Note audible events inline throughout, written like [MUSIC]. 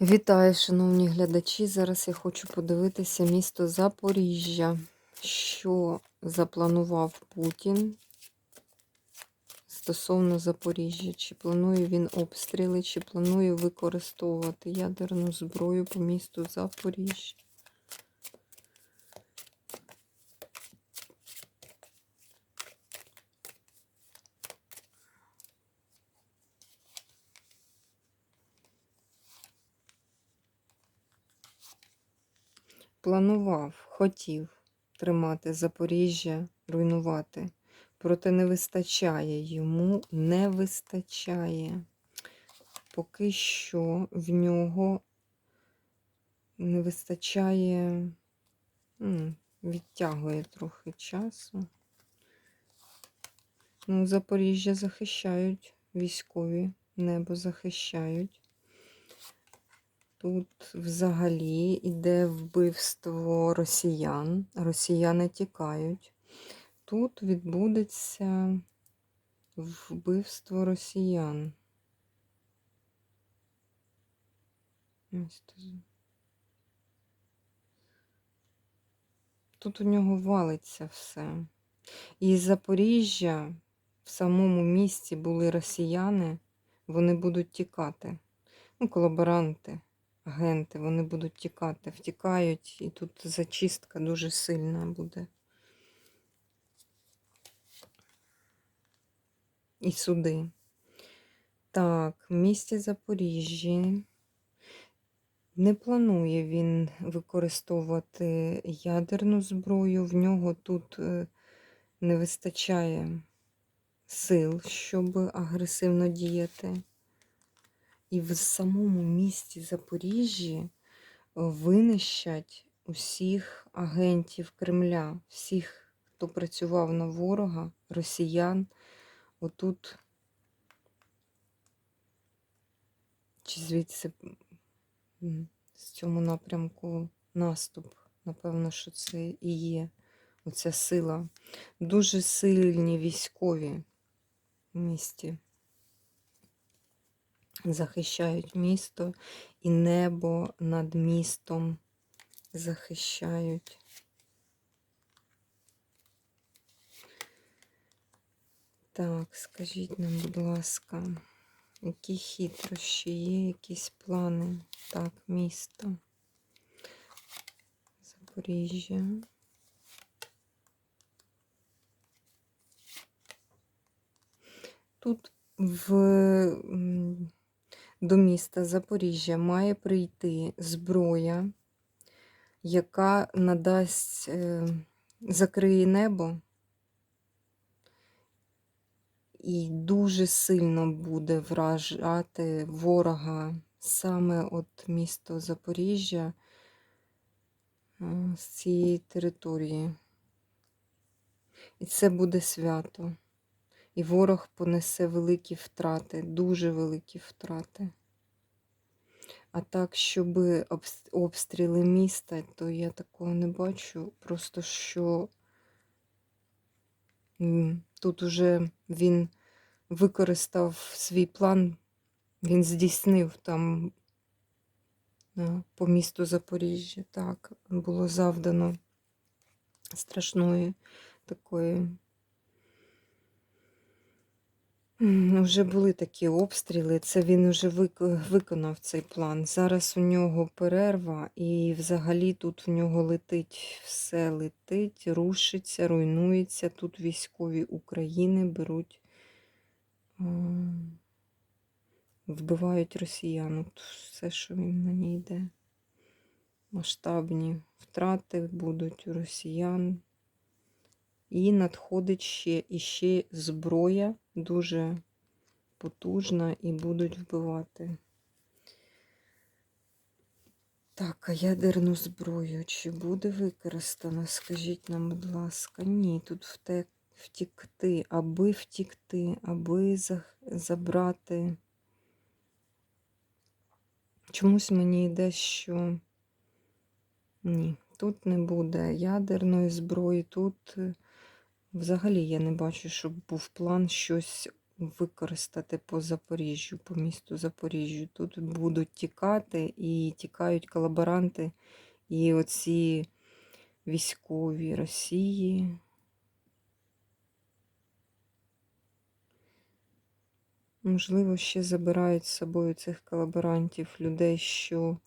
Вітаю, шановні глядачі. Зараз я хочу подивитися місто Запоріжжя. Що запланував Путін стосовно Запоріжжя? Чи планує він обстріли, чи планує використовувати ядерну зброю по місту Запоріжжя? Планував, хотів тримати Запоріжжя, руйнувати. Проте не вистачає йому, не вистачає. Поки що в нього не вистачає, відтягує трохи часу. Ну, Запоріжжя захищають військові, небо захищають. Тут взагалі йде вбивство росіян. Росіяни тікають. Тут відбудеться вбивство росіян. Тут. У нього валиться все. І Запоріжжя в самому місті були росіяни, вони будуть тікати. Ну, колаборанти агенти, вони будуть тікати, втікають, і тут зачистка дуже сильна буде. І суди. Так, в місті Запоріжжі не планує він використовувати ядерну зброю. В нього тут е, не вистачає сил, щоб агресивно діяти. І в самому місті Запоріжжі винищать усіх агентів Кремля, всіх, хто працював на ворога, росіян. Отут, чи звідси з цьому напрямку наступ. Напевно, що це і є оця сила. Дуже сильні військові в місті захищають місто і небо над містом захищають. Так, скажіть нам, будь ласка, які хитрощі є, якісь плани? Так, місто. Запоріжжя. Тут в до міста Запоріжжя має прийти зброя, яка надасть, е, закриє небо і дуже сильно буде вражати ворога саме от місто Запоріжжя е, з цієї території. І це буде свято. І ворог понесе великі втрати, дуже великі втрати. А так, щоб обстріли міста, то я такого не бачу. Просто що тут уже він використав свій план, він здійснив там по місту Запоріжжя. Так, було завдано страшної такої. Вже були такі обстріли, це він вже виконав цей план. Зараз у нього перерва, і взагалі тут в нього летить, все летить, рушиться, руйнується. Тут військові України беруть, вбивають росіян. От Все, що він мені йде. Масштабні втрати будуть у росіян. І надходить ще і ще зброя дуже потужна і будуть вбивати. Так, а ядерну зброю чи буде використана? Скажіть нам, будь ласка, ні, тут втек, втікти, аби втікти, аби забрати. Чомусь мені йде, що ні, тут не буде ядерної зброї, тут Взагалі я не бачу, щоб був план щось використати по Запоріжжю, по місту Запоріжжю. Тут будуть тікати і тікають колаборанти і оці військові Росії. Можливо, ще забирають з собою цих колаборантів, людей, що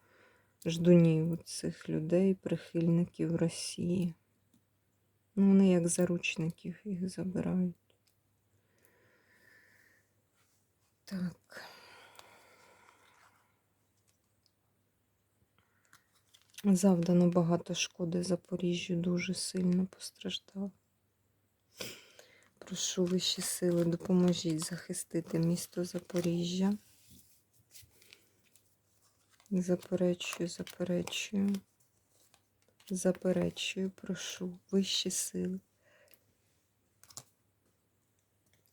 ждунів цих людей, прихильників Росії. Ну, вони як заручників їх забирають. Так. Завдано багато шкоди Запоріжжю, дуже сильно постраждав. Прошу вищі сили, допоможіть захистити місто Запоріжжя. Заперечую, заперечую. Заперечую, прошу, вищі сили.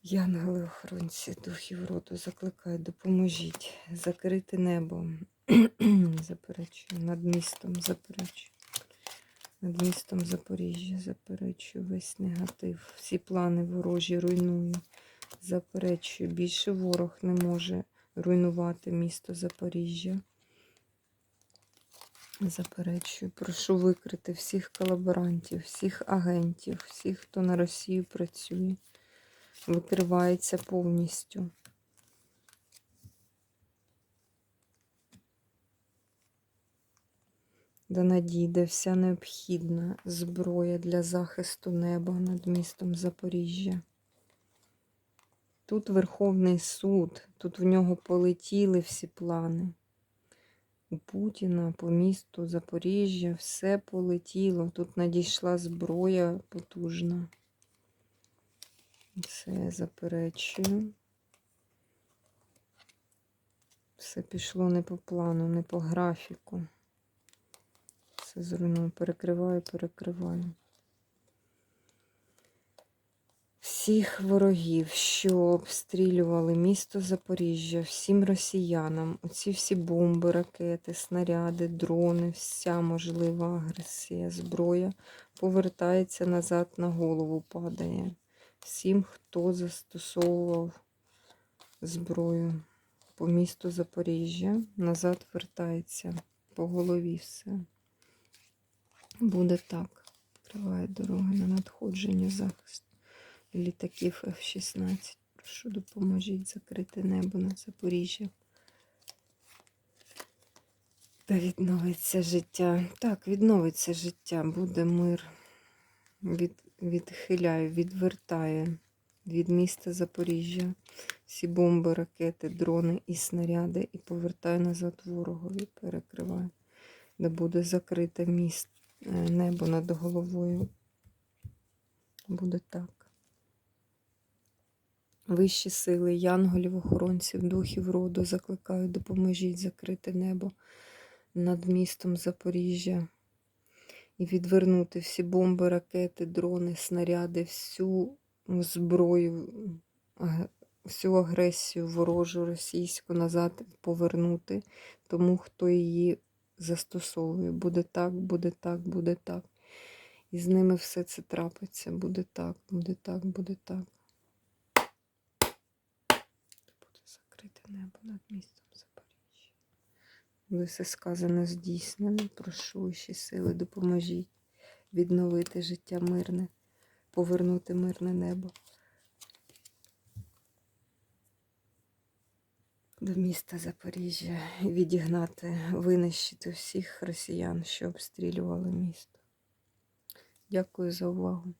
Янгели охоронці, духів роду, закликаю, допоможіть закрити небо. [CLEARS THROAT] заперечую, над містом заперечую. Над містом Запоріжжя заперечую весь негатив. Всі плани ворожі руйную. Заперечую. Більше ворог не може руйнувати місто Запоріжжя. Заперечую. Прошу викрити всіх колаборантів, всіх агентів, всіх, хто на Росію працює. Викривається повністю. Да надійде вся необхідна зброя для захисту неба над містом Запоріжжя. Тут Верховний суд, тут в нього полетіли всі плани. У Путіна по місту Запоріжжя все полетіло. Тут надійшла зброя потужна. Все заперечую. Все пішло не по плану, не по графіку. Все зруйную, перекриваю, перекриваю. Всіх ворогів, що обстрілювали місто Запоріжжя, всім росіянам, оці всі бомби, ракети, снаряди, дрони, вся можлива агресія, зброя повертається назад на голову, падає. Всім, хто застосовував зброю по місту Запоріжжя, назад вертається по голові все. Буде так. Відкриває дороги на надходження захист літаків F-16. Прошу допоможіть закрити небо над Запоріжжям. Та відновиться життя. Так, відновиться життя, буде мир. Від, відхиляю, відвертаю від міста Запоріжжя всі бомби, ракети, дрони і снаряди і повертаю назад ворогові, перекриваю, де буде закрите міст, е, небо над головою. Буде так. Вищі сили, янголів, охоронців, духів роду закликаю, допоможіть закрити небо над містом Запоріжжя і відвернути всі бомби, ракети, дрони, снаряди, всю зброю, всю агресію ворожу російську назад повернути тому, хто її застосовує. Буде так, буде так, буде так. І з ними все це трапиться. Буде так, буде так, буде так. Буде закрите небо над містом Запоріжжя. Буде все сказано здійснено. Прошу ваші сили, допоможіть відновити життя мирне, повернути мирне небо. До міста Запоріжжя відігнати, винищити всіх росіян, що обстрілювали місто. Дякую за увагу.